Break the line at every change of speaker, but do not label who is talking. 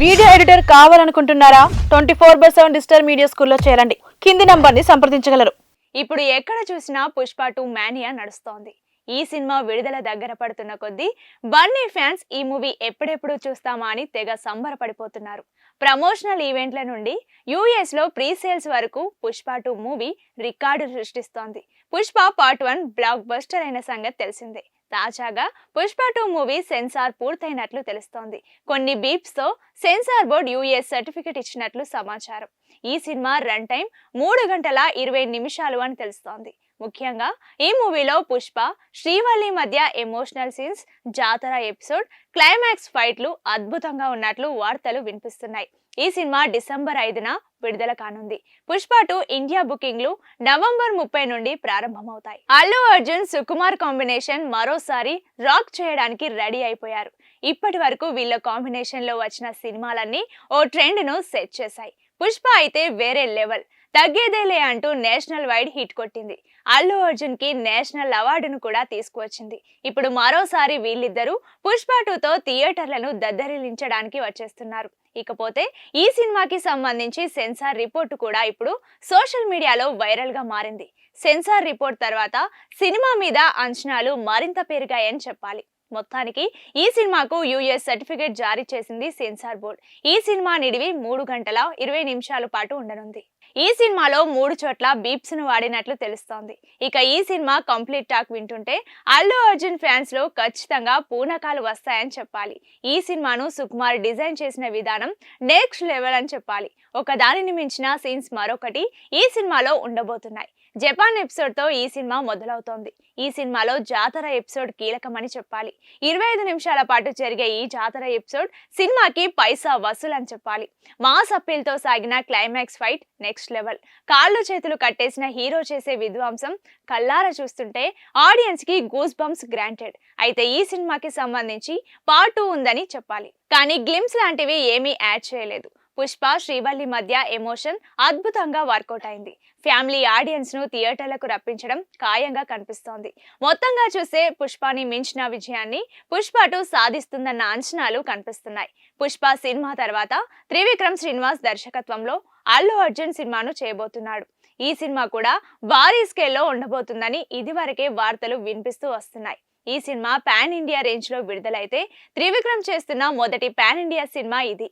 Video editor కావాలనుకుంటున్నారా? Twenty four by seven digital media స్కూల్లో చేరండి. కింది నంబర్ని సంప్రదించగలరు.
ఇప్పుడు ఎక్కడ చూసినా పుష్ప టూ మ్యానియా నడుస్తోంది. ఈ సినిమా విడుదల దగ్గర పడుతున్న కొద్దీ బన్నీ ఫ్యాన్స్ ఈ మూవీ ఎప్పుడెప్పుడు చూస్తామా అని తెగ సంబరపడిపోతున్నారు. ప్రమోషనల్ ఈవెంట్ల నుండి యూఎస్లో ప్రీ సేల్స్ వరకు పుష్ప టూ మూవీ రికార్డు సృష్టిస్తోంది. Pushpa part one blockbuster అయిన సంగతి తెలిసిందే. తాజాగా పుష్ప టూ మూవీ సెన్సార్ పూర్తయినట్లు తెలుస్తోంది. కొన్ని బీప్స్తో సెన్సార్ బోర్డ్ యుఎస్ సర్టిఫికెట్ ఇచ్చినట్లు సమాచారం. ఈ సినిమా రన్ టైం మూడు గంటల ఇరవై నిమిషాలు అని తెలుస్తోంది. ముఖ్యంగా ఈ మూవీలో పుష్ప శ్రీవల్లి మధ్య ఎమోషనల్ సీన్స్ జాతర ఎపిసోడ్ క్లైమాక్స్ ఫైట్లు అద్భుతంగా ఉన్నట్లు వార్తలు వినిపిస్తున్నాయి. ఈ సినిమా డిసెంబర్ ఐదున విడుదల కానుంది. పుష్ప టూ ఇండియా బుకింగ్లు నవంబర్ ముప్పై నుండి ప్రారంభమవుతాయి. అల్లు అర్జున్ సుకుమార్ కాంబినేషన్ మరోసారి రాక్ చేయడానికి రెడీ అయిపోయారు. ఇప్పటి వరకు వీళ్ళ కాంబినేషన్లో వచ్చిన సినిమాలన్నీ ఓ ట్రెండ్ను సెట్ చేశాయి. పుష్ప అయితే వేరే లెవెల్. తగ్గేదేలే అంటూ నేషనల్ వైడ్ హిట్ కొట్టింది. అల్లు అర్జున్కి నేషనల్ అవార్డును కూడా తీసుకువచ్చింది. ఇప్పుడు మరోసారి వీళ్ళిద్దరూ పుష్ప టూతో థియేటర్లను దద్దరిలించడానికి వచ్చేస్తున్నారు. ఇకపోతే ఈ సినిమాకి సంబంధించి సెన్సార్ రిపోర్టు కూడా ఇప్పుడు సోషల్ మీడియాలో వైరల్గా మారింది. సెన్సార్ రిపోర్ట్ తర్వాత సినిమా మీద అంచనాలు మరింత పెరిగాయని చెప్పాలి. మొత్తానికి ఈ సినిమాకు యుఎస్ సర్టిఫికేట్ జారీ చేసింది సెన్సార్ బోర్డ్. ఈ సినిమా నిడివి మూడు గంటల ఇరవై నిమిషాల పాటు ఉండనుంది. ఈ సినిమాలో మూడు చోట్ల బీప్స్ను వాడినట్లు తెలుస్తోంది. ఇక ఈ సినిమా కంప్లీట్ టాక్ వింటుంటే అల్లు అర్జున్ ఫ్యాన్స్లో ఖచ్చితంగా పూనకాలు వస్తాయని చెప్పాలి. ఈ సినిమాను సుకుమార్ డిజైన్ చేసిన విధానం నెక్స్ట్ లెవెల్ అని చెప్పాలి. ఒక దానిని మించిన సీన్స్ మరొకటి ఈ సినిమాలో ఉండబోతున్నాయి. జపాన్ ఎపిసోడ్తో ఈ సినిమా మొదలవుతోంది. ఈ సినిమాలో జాతర ఎపిసోడ్ కీలకమని చెప్పాలి. ఇరవై ఐదు నిమిషాల పాటు జరిగే ఈ జాతర ఎపిసోడ్ సినిమాకి పైసా వసూలు అని చెప్పాలి. మాస్ అప్పీల్తో సాగిన క్లైమాక్స్ ఫైట్ నెక్స్ట్ లెవెల్. కాళ్ళు చేతులు కట్టేసిన హీరో చేసే విధ్వంసం కల్లార చూస్తుంటే ఆడియన్స్కి గూస్ బంప్స్ గ్రాంటెడ్. అయితే ఈ సినిమాకి సంబంధించి పార్ట్ టూ ఉందని చెప్పాలి. కానీ గ్లిమ్స్ లాంటివి ఏమీ యాడ్ చేయలేదు. పుష్ప శ్రీవల్లి మధ్య ఎమోషన్ అద్భుతంగా వర్కౌట్ అయింది. ఫ్యామిలీ ఆడియన్స్ను థియేటర్లకు రప్పించడం ఖాయంగా కనిపిస్తోంది. మొత్తంగా చూసే పుష్పని మించిన విజయాన్ని పుష్ప టూ సాధిస్తుందన్న అంచనాలు కనిపిస్తున్నాయి. పుష్ప సినిమా తర్వాత త్రివిక్రమ్ శ్రీనివాస్ దర్శకత్వంలో అల్లు అర్జున్ సినిమాను చేయబోతున్నాడు. ఈ సినిమా కూడా భారీ స్కేల్లో ఉండబోతుందని ఇదివరకే వార్తలు వినిపిస్తూ వస్తున్నాయి. ఈ సినిమా పాన్ ఇండియా రేంజ్లో విడుదలైతే త్రివిక్రమ్ చేస్తున్న మొదటి పాన్ ఇండియా సినిమా ఇది.